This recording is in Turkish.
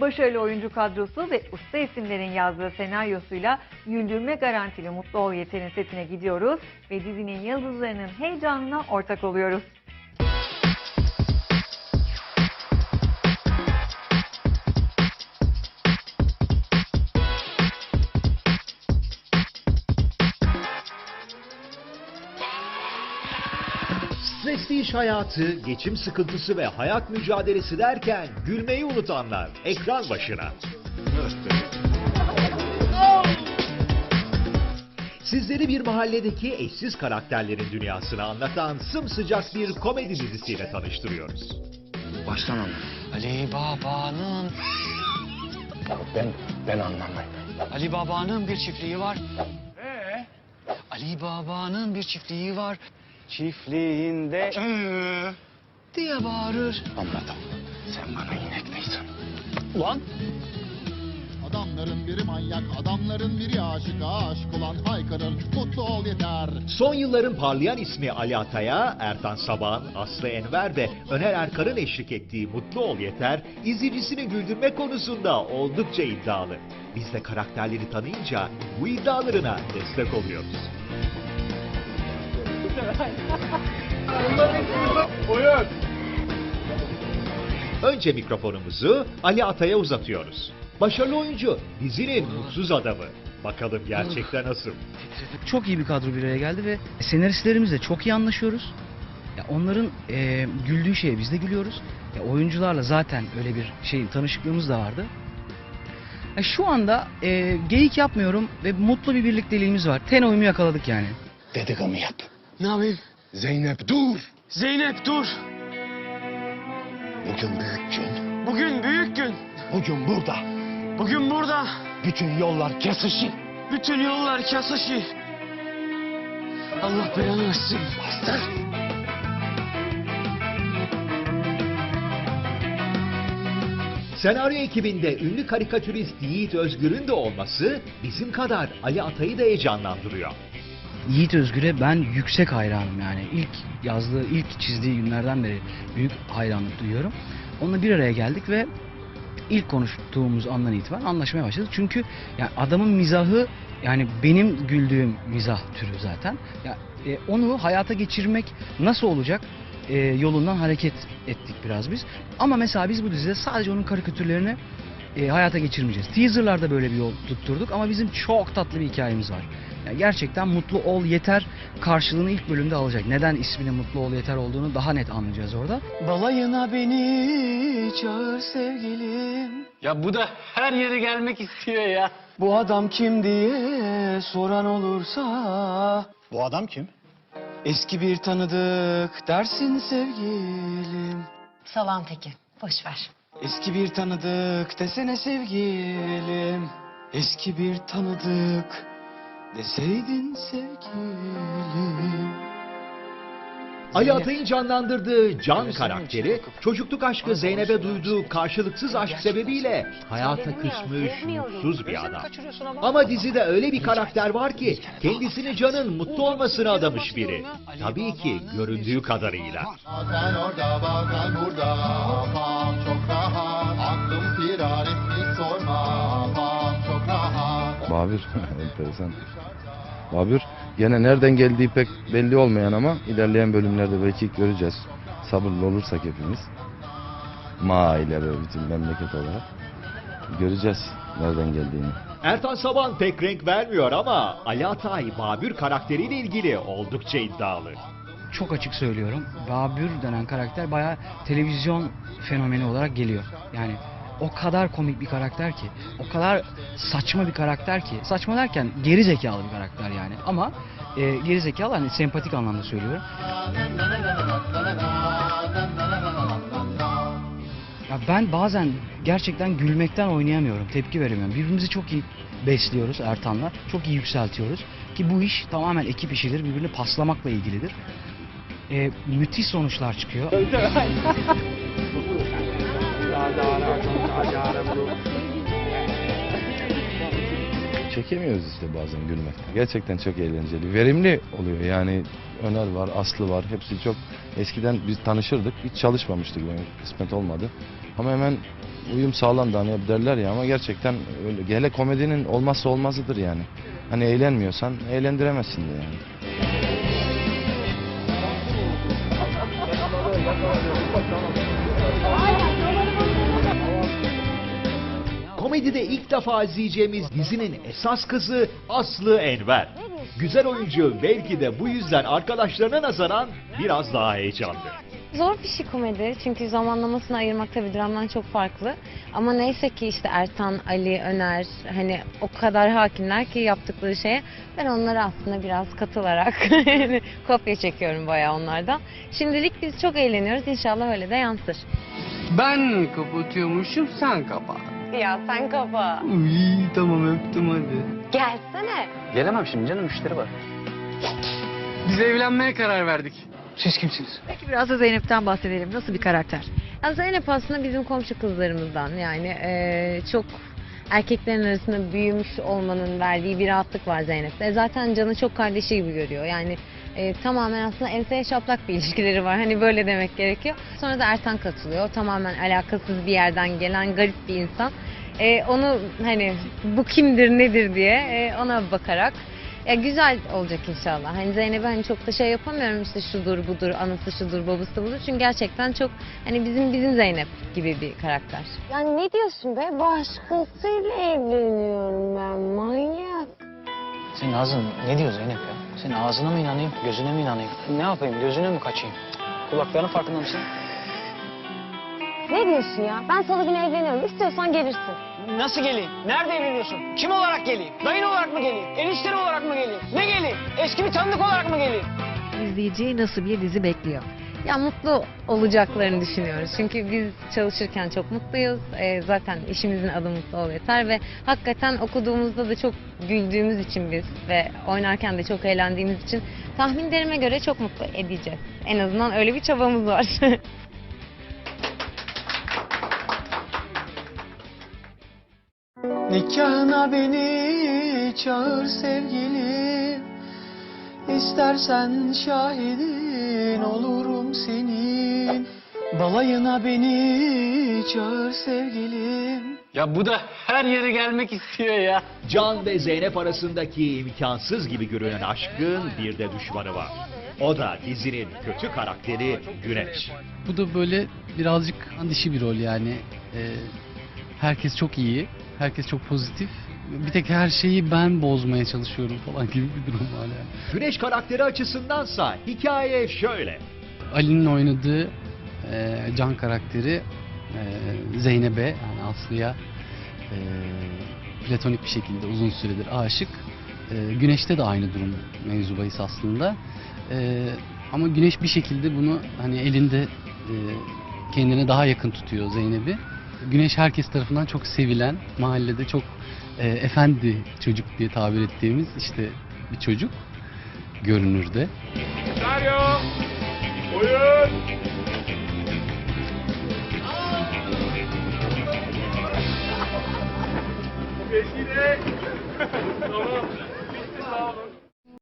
Başarılı oyuncu kadrosu ve usta isimlerin yazdığı senaryosuyla güldürme garantili Mutlu Ol Yeter'in setine gidiyoruz ve dizinin yıldızlarının heyecanına ortak oluyoruz. Stresli iş hayatı, geçim sıkıntısı ve hayat mücadelesi derken gülmeyi unutanlar ekran başına. Sizleri bir mahalledeki eşsiz karakterlerin dünyasını anlatan sımsıcak bir komedi dizisiyle tanıştırıyoruz. Baştan anla. Ali Baba'nın Ben, ben anlamayım. Ali Baba'nın bir çiftliği var. Ali Baba'nın bir çiftliği var. Çiftliğinde "Ee?" diye bağırır. Anladım. Sen bana inek misin? Ulan Adamların biri manyak, adamların biri aşık, aşık olan haykırır, mutlu ol yeter. Son yılların parlayan ismi Ali Atay'a, Ertan Saban, Aslı Enver ve Öner Erkan'ın eşlik ettiği Mutlu Ol Yeter, izleyicisini güldürme konusunda oldukça iddialı. Biz de karakterleri tanıyınca bu iddialarına destek oluyoruz. Önce mikrofonumuzu Ali Atay'a uzatıyoruz. Başarılı oyuncu, dizinin mutsuz adamı. Bakalım gerçekten nasıl? Çok iyi bir kadro bir araya geldi ve senaristlerimizle çok iyi anlaşıyoruz. Ya onların e, güldüğü şeye biz de gülüyoruz. Ya oyuncularla zaten öyle bir şeyin tanışıklığımız da vardı. Ya şu anda e, geyik yapmıyorum ve mutlu bir birlikteliğimiz var. Ten uyumu yakaladık yani. Dediğimi yap. Ne yapayım? Zeynep dur. Zeynep dur. Bugün büyük gün. Bugün büyük gün. Bugün burada. Bugün burada. Bütün yollar kesişir. Bütün yollar kesişir. Allah belanı versin. Bastır. Senaryo ekibinde ünlü karikatürist Yiğit Özgür'ün de olması bizim kadar Ali Atay'ı da heyecanlandırıyor. Yiğit Özgür'e ben yüksek hayranım yani. İlk yazdığı, ilk çizdiği günlerden beri büyük hayranlık duyuyorum. Onunla bir araya geldik ve ilk konuştuğumuz andan itibaren anlaşmaya başladık. Çünkü yani adamın mizahı yani benim güldüğüm mizah türü zaten. Ya e, onu hayata geçirmek nasıl olacak? E, yolundan hareket ettik biraz biz. Ama mesela biz bu dizide sadece onun karikatürlerini e, hayata geçirmeyeceğiz. Teaserlarda böyle bir yol tutturduk ama bizim çok tatlı bir hikayemiz var. Yani gerçekten mutlu ol yeter karşılığını ilk bölümde alacak. Neden isminin mutlu ol yeter olduğunu daha net anlayacağız orada. Balayına beni çağır sevgilim. Ya bu da her yere gelmek istiyor ya. Bu adam kim diye soran olursa Bu adam kim? eski bir tanıdık dersin sevgilim. Salam Tekin. Boş ver. Eski bir tanıdık desene sevgilim. Eski bir tanıdık deseydin sevgilim. Ali Atay'ın canlandırdığı Can karakteri, çocukluk aşkı Zeynep'e duyduğu karşılıksız aşk sebebiyle hayata küsmüş, mutsuz bir adam. Ama. Dizide öyle bir karakter var ki kendisini Can'ın mutlu olmasına adamış biri. Tabii ki göründüğü kadarıyla. Bazen orada, bazen burada, kafam çok rahat, aklım firar etmiş Babür, enteresan. Babür, gene nereden geldiği pek belli olmayan ama ilerleyen bölümlerde belki göreceğiz. Sabırlı olursak hepimiz. Ma ile böyle bütün memleket olarak. Göreceğiz nereden geldiğini. Ertan Saban pek renk vermiyor ama Ali Atay, Babür karakteriyle ilgili oldukça iddialı. Çok açık söylüyorum. Babür denen karakter bayağı televizyon fenomeni olarak geliyor. Yani o kadar komik bir karakter ki, o kadar saçma bir karakter ki. Saçma derken geri zekalı bir karakter yani. Ama e, geri zekalı hani sempatik anlamda söylüyorum. Ya ben bazen gerçekten gülmekten oynayamıyorum, tepki veremiyorum. Birbirimizi çok iyi besliyoruz Ertan'la, çok iyi yükseltiyoruz. Ki bu iş tamamen ekip işidir, birbirini paslamakla ilgilidir. Ee, müthiş sonuçlar çıkıyor. Çekemiyoruz işte bazen gülmekten. Gerçekten çok eğlenceli. Verimli oluyor yani Öner var, Aslı var. Hepsi çok eskiden biz tanışırdık. Hiç çalışmamıştık benim kısmet olmadı. Ama hemen uyum sağlandı hani hep derler ya ama gerçekten öyle. Hele komedinin olmazsa olmazıdır yani. Hani eğlenmiyorsan eğlendiremezsin de yani. Komedide ilk defa izleyeceğimiz dizinin esas kızı Aslı Enver. Güzel oyuncu belki de bu yüzden arkadaşlarına nazaran biraz daha heyecanlı. Zor bir şey komedi çünkü zamanlamasını ayırmak tabii dramdan çok farklı. Ama neyse ki işte Ertan, Ali, Öner hani o kadar hakimler ki yaptıkları şeye ben onlara aslında biraz katılarak kopya çekiyorum bayağı onlardan. Şimdilik biz çok eğleniyoruz inşallah öyle de yansır. Ben kapatıyormuşum sen kapa. Ya sen kapa. Uy tamam öptüm hadi. Gelsene. Gelemem şimdi canım müşteri var. Biz evlenmeye karar verdik. Siz kimsiniz? Peki biraz da Zeynep'ten bahsedelim. Nasıl bir karakter? Ya Zeynep aslında bizim komşu kızlarımızdan yani eee, çok erkeklerin arasında büyümüş olmanın verdiği bir rahatlık var Zeynep'te. Zaten Can'ı çok kardeşi gibi görüyor. Yani eee, tamamen aslında enseye şaplak bir ilişkileri var. Hani böyle demek gerekiyor. Sonra da Ertan katılıyor. Tamamen alakasız bir yerden gelen garip bir insan. Eee, onu hani bu kimdir nedir diye eee, ona bakarak ya güzel olacak inşallah. Hani Zeynep'e hani çok da şey yapamıyorum işte şudur budur, anası şudur, babası budur. Çünkü gerçekten çok hani bizim bizim Zeynep gibi bir karakter. Yani ne diyorsun be? Başkasıyla evleniyorum ben manyak. Senin ağzın ne diyor Zeynep ya? Senin ağzına mı inanayım, gözüne mi inanayım? Ne yapayım, gözüne mi kaçayım? Kulaklarının farkında mısın? Ne diyorsun ya? Ben salı günü evleniyorum. İstiyorsan gelirsin. Nasıl geleyim? Nerede evleniyorsun? Kim olarak geleyim? Dayın olarak mı geleyim? Enişten olarak mı geleyim? Ne geleyim? Eski bir tanıdık olarak mı geleyim? İzleyiciyi nasıl bir dizi bekliyor? Ya mutlu olacaklarını düşünüyoruz. Çünkü biz çalışırken çok mutluyuz. Ee, zaten işimizin adı mutlu ol yeter ve hakikaten okuduğumuzda da çok güldüğümüz için biz ve oynarken de çok eğlendiğimiz için tahminlerime göre çok mutlu edeceğiz. En azından öyle bir çabamız var. Nikahına beni çağır sevgilim İstersen şahidin senin Balayına beni çağır sevgilim Ya bu da her yere gelmek istiyor ya. Can ve Zeynep arasındaki imkansız gibi görünen aşkın bir de düşmanı var. O da dizinin kötü karakteri Güneş. Bu da böyle birazcık dişi bir rol yani. Ee, herkes çok iyi, herkes çok pozitif. Bir tek her şeyi ben bozmaya çalışıyorum falan gibi bir durum var yani. Güneş karakteri açısındansa hikaye şöyle. Ali'nin oynadığı e, Can karakteri e, Zeynep'e yani Aslı'ya e, platonik bir şekilde uzun süredir aşık. E, Güneş'te de aynı durum mevzu bahis aslında. E, ama Güneş bir şekilde bunu hani elinde e, kendine daha yakın tutuyor Zeynep'i. Güneş herkes tarafından çok sevilen, mahallede çok e, efendi çocuk diye tabir ettiğimiz işte bir çocuk görünürde. Buyurun. Beşi de. tamam.